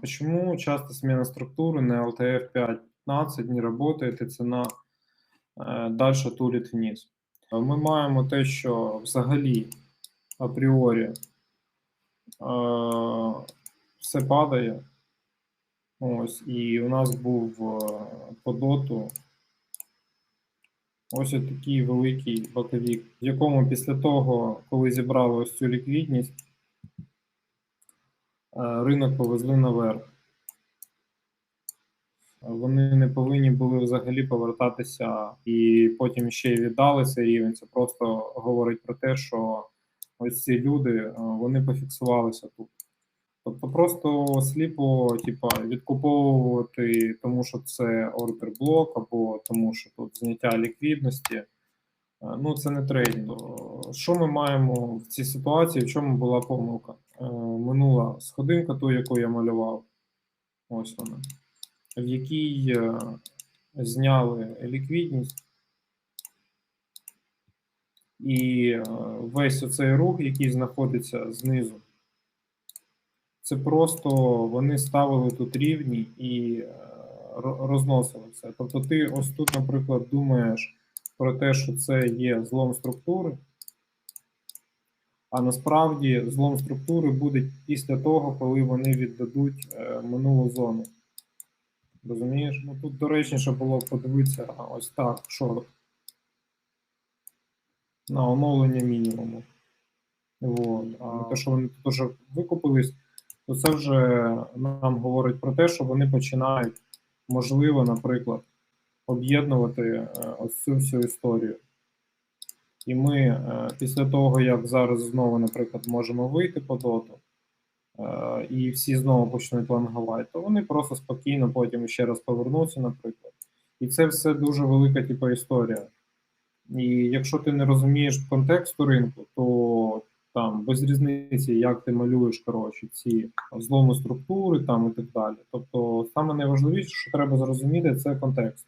Почему часто смена структуры на LTF 5.15 не работает і ціна е, далі тулить вниз? Ми маємо те, що взагалі апріорі все падає. Ось, і у нас був по доту ось такий великий боковік, в якому після того, коли зібрали ось цю ліквідність, ринок повезли наверх. Вони не повинні були взагалі повертатися і потім ще й віддали цей рівень. Це просто говорить про те, що ось ці люди е, вони пофіксувалися тут. Тобто просто сліпо, типа, відкуповувати, тому що це ордер блок, або тому, що тут зняття ліквідності. Е, Ну, це не трейдинг. Що ми маємо в цій ситуації? В чому була помилка? Е, Минула сходинка, ту, яку я малював. Ось вона, в якій е, зняли ліквідність. І е, весь оцей рух, який знаходиться знизу, це просто вони ставили тут рівні і розносили це. Тобто, ти ось тут, наприклад, думаєш про те, що це є злом структури, а насправді злом структури буде після того, коли вони віддадуть е, минулу зону. Розумієш? Ну тут доречніше було подивитися ось так, шорт. На оновлення мінімуму. Вот. А те, що вони тут вже викупились, то це вже нам говорить про те, що вони починають, можливо, наприклад, об'єднувати е, ось цю всю історію. І ми е, після того, як зараз знову, наприклад, можемо вийти по доту, е, і всі знову почнуть лонгувати, то вони просто спокійно потім ще раз повернуться, наприклад. І це все дуже велика типу, історія. І якщо ти не розумієш контексту ринку, то там без різниці, як ти малюєш коротше, ці зломи структури там і так далі. Тобто, саме найважливіше, що треба зрозуміти, це контекст.